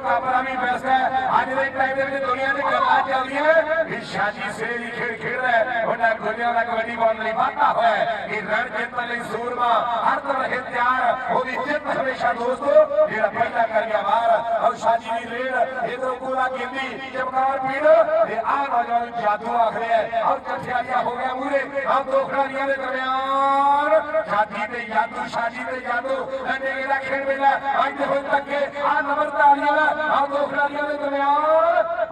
ਮੁਕਾਬਲਾ ਵੀ ਬੈਸਟ ਹੈ। ਅੱਜ ਦੇ ਟਾਈਮ ਦੇ ਵਿੱਚ ਦੁਨੀਆ ਦੀ ਗੱਲਾਂ ਚੱਲਦੀਆਂ ਵੀ ਸ਼ਾਜੀ ਸੇ ਦੀ ਖੇਡ ਖੇਡਦਾ ਹੈ। ਉਹਨਾਂ ਦਾ ਕਬੱਡੀ ਪਾਉਣ ਲਈ ਵਾਧਾ ਹੋਇਆ ਹੈ ਰਣ ਜਿੱਤਣ ਲਈ ਸੂਰਮਾ ਹਰ ਤਰ੍ਹਾਂ ਰਹੇ ਤਿਆਰ, ਉਹਦੀ ਜਿੱਤ ਹਮੇਸ਼ਾ ਦੋਸਤੋ, ਜਿਹੜਾ ਪਹਿਲਾ ਕਰ ਗਿਆ ਬਾਹਰ ਔਰ ਸ਼ਾਜੀ ਦੀ ਰੇਡ ਇਧਰੋਂ ਕੋਲਾ ਗਿੰਦੀ ਚਮਕਾਰ ਪੀੜ ਨੌਜਵਾਨ ਨੂੰ ਜਾਦੂ ਆਖਦੇ ਹੈ। ਔਰ ਜੱਫਿਆਲੀਆ ਹੋ ਗਿਆ ਮੂਰੇ। ਆਹ ਦੋ ਖਿਡਾਰੀਆਂ ਦੇ ਦਰਮਿਆਨ। ਸ਼ਾਜੀ ਤੇ ਜਾਦੂ ਸ਼ਾਜੀ ਤੇ ਜਾਦੂ। ਅੰਡੇ ਦਾ ਖੇਡ ਵੇਲਾ ਅੱਜ ਦੇ ਹੋਏ ਤੱਕ ਆਹ ਨੰਬਰ ਧਾਰੀਆਂ ਦਾ ਆਹ ਦੋ ਖਿਡਾਰੀਆਂ ਦੇ ਦਰਮਿਆਨ।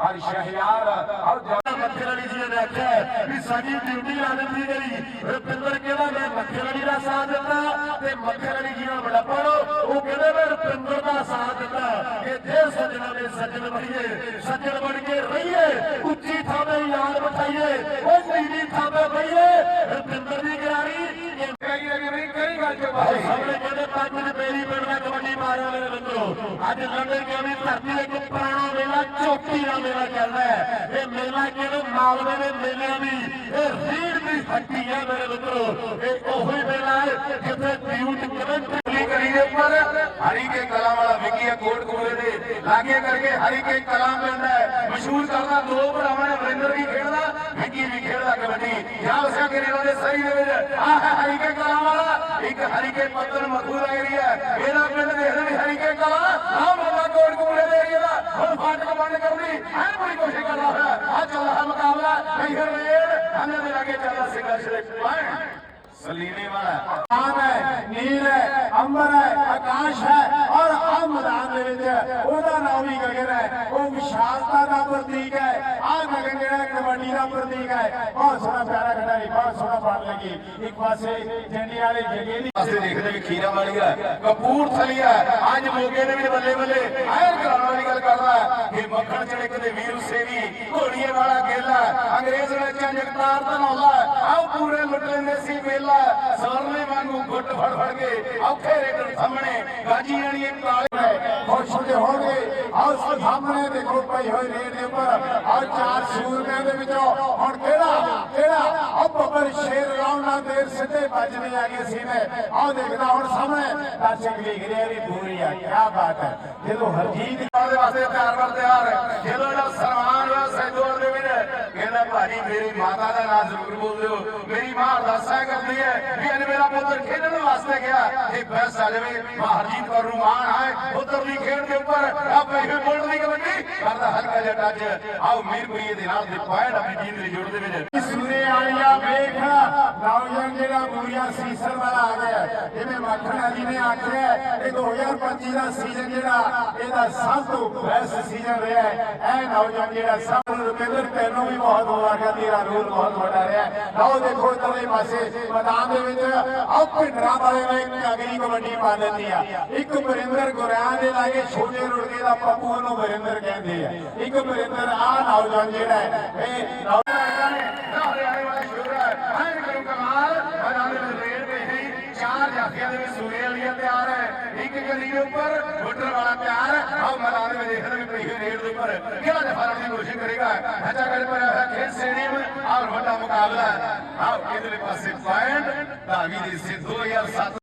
ਹਰ ਸ਼ਹਿਯਾਰ ਔਰ ਮੱਥੇ ਵਾਲੀ ਜੀ ਨੇ ਆਖਿਆ ਵੀ ਸਾਡੀ ਡਿਊਟੀ ਲਾ ਦਿੱਤੀ ਗਈ ਰੁਪਿੰਦਰ ਕਹਿੰਦਾ, ਮੈਂ ਮੱਥੇ ਵਾਲੀ ਦਾ ਸਾਥ ਦਿੱਤਾ ਤੇ ਮੱਥੇ ਵਾਲੀ ਜੀ ਨਾਲ ਬੜਾ ਪੜੋ। ਉਹ ਕਹਿੰਦੇ, ਮੈਂ ਰੁਪਿੰਦਰ ਦਾ ਸਾਥ ਦਿੱਤਾ ਕਿ ਜੇ ਸੱਜਣਾ ਦੇ ਸੱਜਣ ਬਣੀਏ। ਸੱਜਣ ਬਣ ਕੇ ਰਹੀਏ ਨਹੀਂ ਕਈ ਗੱਲ ਚ ਆਹ ਬਾਹਰ ਸਾਹਮਣੇ ਕਹਿੰਦੇ ਪੰਜ ਦੇ ਬੇਰੀ ਪਿੰਡ ਦਾ ਕਬੱਡੀ ਮਾਰਿਆ ਮੇਰੇ ਮਿੱਤਰੋ ਅੱਜ ਲੰਡਨ ਕਿਉਂ ਧਰਤੀ ਦੇ ਇੱਕ ਪੁਰਾਣਾ ਮੇਲਾ ਚੋਟੀ ਦਾ ਮੇਲਾ ਚੱਲਦਾ ਹੈ ਇਹ ਮੇਲਾ ਕਹਿੰਦੇ ਮਾਲਵੇ ਦੇ ਮੇਲਿਆਂ ਦੀ ਇਹ ਰੀੜ ਦੀ ਹੱਟੀ ਹੈ ਮੇਰੇ ਮਿੱਤਰੋ ਇਹ ਉਹੀ ਮੇਲਾ ਹੈ ਜਿੱਥੇ ਡਿਊਟ ਕਮੈਂਟਰੀ ਕਰੀ ਦੇ ਉੱਪਰ ਹਰੀ ਕੇ ਕਲਾ ਵਾਲਾ ਵਿਕੀ ਆ ਕੋਟ ਕੋਲੇ ਦੇ ਲਾਗੇ ਕਰਕੇ ਹਰੀ ਕੇ ਕਲਾ ਪੈਂਦਾ ਹੈ ਮਸ਼ਹੂਰ ਕਰਦਾ ਦੋ ਭਰਾਵਾਂ ਨੇ ਵਰਿੰਦਰ ਵੀ ਖੇਡਦਾ ਵਿਕੀ ਵੀ ਖੇਡਦਾ ਕਬੱਡੀ ਜਾਂ ਉਸੇ ਕਰੀਨਾ ਦੇ ਸਹੀ ਦੇ ਵਿੱਚ ਆਹ ਹੈ ਹਰੀ ਕੇ ਕਲਾ ਵਾਲਾ ਇੱਕ ਹਰੀ ਕੇ ਪੱਤਨ ਮਖੂਰ ਏਰੀਆ ਇਹਦਾ ਪਿੰਡ ਦੇਖਦੇ ਵੀ ਹਰੀ ਕੇ ਕਲਾ ਆਹ ਬੰਦਾ ਕੋਟ ਕੋਲੇ ਦੇ ਏਰੀਆ ਦਾ ਹੁਣ ਫਾਟਕ ਬੰਦ ਕਰਨੀ ਐਨ ਬੜੀ ਕੋਸ਼ਿਸ਼ ਕਰਦਾ ਹੋਇਆ ਆ ਚੱਲ ਰਿਹਾ ਮੁਕਾਬਲਾ ਨਹੀਂ ਫਿਰ ਰੇਡ ਹੰਨੇ ਦੇ ਲਾਗੇ ਚੱਲਦਾ ਸੰਘਰਸ਼ ਦੇ ਪੁਆਇੰਟ सलीने वाला आम है नील है अंबर है आकाश है और आ मैदान ਦੇ ਹੈ। ਉਹ ਵਿਸ਼ਾਲਤਾ ਦਾ ਪ੍ਰਤੀਕ ਹੈ। ਆ ਗਗਨ ਜਿਹੜਾ ਕਬੱਡੀ ਦਾ ਪ੍ਰਤੀਕ ਹੈ। ਬਹੁਤ ਸੋਹਣਾ ਪਿਆਰਾ ਖਿਡਾਰੀ, ਬਹੁਤ ਸੋਹਣਾ ਬਣ ਲੱਗੀ। ਇੱਕ ਪਾਸੇ ਜੰਡੀ ਵਾਲੇ ਜਗੇ ਦੀ ਪਾਸੇ ਦੇਖਦੇ ਵੀ ਖੀਰਾ ਵਾਲੀ ਹੈ, ਕਪੂਰਥਲੀ ਹੈ। ਅੱਜ ਮੋਗੇ ਦੇ ਵੀ ਬੱਲੇ ਬੱਲੇ ਆਇਰ ਕਰਾਉਣ ਵਾਲੀ ਗੱਲ ਕਰਦਾ ਕਿ ਮੱਖਣ ਚੜਕ ਦੇ ਵੀਰ ਸੇਵੀ ਘੋੜੀਏ ਵਾਲਾ ਗੇਲਾ ਅੰਗਰੇਜ਼ ਵਿੱਚ ਜਗਤਾਰ ਧਨੌਲਾ ਆਓ ਪੂਰੇ ਲੁੱਟ ਲੈਂਦੇ ਸੀ ਵੇਲਾ ਸਵਰਨੇ ਵਾਂਗੂ ਗੁੱਟ ਫੜ ਫੜ ਕੇ ਔਖੇ ਰੇਟ ਸਾਹਮਣੇ ਗਾਜੀ ਜਾਣੀ ਇੱਕ ਕਾਲੇ ਖੁਸ਼ ਹੁੰਦੇ ਹੋਣਗੇ ਦੇਖੋ ਪਈ ਹੋਏ ਰੇਡ ਦੇ ਉੱਪਰ ਆਓ ਚਾਰ ਸੂਰਮਿਆਂ ਦੇ ਵਿੱਚੋਂ ਹੁਣ ਕਿਹੜਾ ਕਿਹੜਾ? ਆਹ ਬੱਬਰ ਸ਼ੇਰ ਲਾਉਣਾ ਦੇਰ ਸਿੱਧੇ ਵੱਜਦੇ ਆ ਗਏ ਸੀ ਨੇ। ਦੇਖਦਾ ਹੁਣ ਸਾਹਮਣੇ। ਦਰਸ਼ਕ ਵੇਖ ਰਹੇ ਵੀ ਪੂਰੀ ਆ ਕੀ ਬਾਤ ਹੈ। ਜਦੋਂ ਹਰਜੀਤ ਦੇ ਵਾਸਤੇ ਤਿਆਰ ਵਰ ਤਿਆਰ, ਜਦੋਂ ਇਹਦਾ ਸਨਮਾਨ ਹੋਇਆ ਸੈਦੋਰ ਦੇ ਵਿੱਚ, ਕਹਿੰਦਾ ਭਾਜੀ, ਮੇਰੀ ਮਾਤਾ ਦਾ ਨਾਮ ਜ਼ਰੂਰ ਬੋਲ ਦਿਓ ਮੇਰੀ ਮਾਂ ਅਰਦਾਸਾਂ ਕਰਦੀ ਹੈ ਵੀ ਅੱਜ ਮੇਰਾ ਪੁੱਤਰ ਖੇਡਣ ਵਾਸਤੇ ਗਿਆ ਇਹ ਬੈਸ ਆ ਜਾਵੇ ਹਰਜੀਤ ਕੌਰ ਨੂੰ ਮਾਣ ਹੈ, ਪੁੱਤਰ ਦੀ ਖੇਡ ਦੇ ਉੱਪਰ ਆ ਪਹਿਲੇ ਬੋਲਡ ਦੀ ਕਬੱਡੀ ਕਰਦਾ ਆਓ ਮੀਰਪੁਰੀ ਦੇ ਨਾਲ ਦੇ ਪੁਆਇੰਟ ਆਪਣੀ ਟੀਮ ਦੇ ਜੋੜ ਦੇ ਵਿੱਚ। ਸੁਨੇ ਆਲਿਆ ਵੇਖ। ਨੌਜਵਾਨ ਜਿਹੜਾ ਮੂਰੀਆ ਸੀਸਰ ਵਾਲਾ ਆ ਗਿਆ। ਜਿਵੇਂ ਮੱਖਣ ਜੀ ਨੇ ਆਖਿਆ ਇਹ 2025 ਦਾ ਸੀਜ਼ਨ ਜਿਹੜਾ, ਇਹਦਾ ਸਭ ਤੋਂ ਬੈਸਟ ਸੀਜ਼ਨ ਰਿਹਾ ਹੈ। ਇਹ ਨੌਜਵਾਨ ਜਿਹੜਾ ਸਭ ਨੂੰ ਰੁਪਿੰਦਰ, ਤੈਨੂੰ ਵੀ ਬਹੁਤ ਮੁਬਾਰਕਾਂ, ਤੇਰਾ ਰੋਲ ਬਹੁਤ ਵੱਡਾ ਰਿਹਾ ਲਓ, ਦੇਖੋ ਇਧਰਲੇ ਪਾਸੇ, ਮੈਦਾਨ ਦੇ ਵਿੱਚ, ਆਹ ਭਿੰਡਰਾਂ ਵਾਲੇ ਨੇ ਇੱਕ ਅਗਲੀ ਕਬੱਡੀ ਪਾ ਦਿੱਤੀ ਆ। ਇੱਕ ਵਰਿੰਦਰ ਗੁਰਿਆਂ ਦੇ ਲਾਗੇ, ਛੋਟੇ ਰੁੜਕੇ ਦਾ ਪੱਪੂ ਨੂੰ ਵਰਿੰਦਰ ਕਹਿੰਦੇ ਆ। ਇੱਕ ਵਰਿੰਦਰ ਆ ਨੌਜਵਾਨ ਜਿਹੜਾ ਹੈ, ਇਹ ਨੌਜਵਾਨ ਨੇ ਹਰਿਆਣੇ ਵਾਲਾ ਸ਼ੁਰੂ ਹੈ ਐਨ ਕਰੋ ਕਮਾਲ ਮੈਦਾਨ ਦੇ ਰੇਡ ਤੇ ਹੀ ਚਾਰ ਜਾਫੀਆਂ ਦੇ ਵਿੱਚ ਸੂਰੇ ਵਾਲੀਆਂ ਤਿਆਰ ਹੈ ਇੱਕ ਗਲੀ ਦੇ ਉੱਪਰ ਬੁੱਟਰ ਵਾਲਾ ਪਿਆਰ ਆਹ ਮੈਦਾਨ ਵਿੱਚ ਦੇਖਦੇ ਵੀ ਪਈ ਹੋਈ ਰੇਡ ਦੇ ਉੱਪਰ ਕਿਹੜਾ ਜਫਾ ਦੀ ਕੋਸ਼ਿਸ਼ ਕਰੇਗਾ। ਅੱਛਾ ਗੱਲ ਪਰ ਹੈ ਖੇਡ ਸਟੇਡੀਅਮ, ਆਹ ਵੱਡਾ ਮੁਕਾਬਲਾ ਆਹ ਕਿਹਦੇ ਪਾਸੇ ਪੁਆਇੰਟ ਧਾਵੀ ਦੀ ਸੀ 2007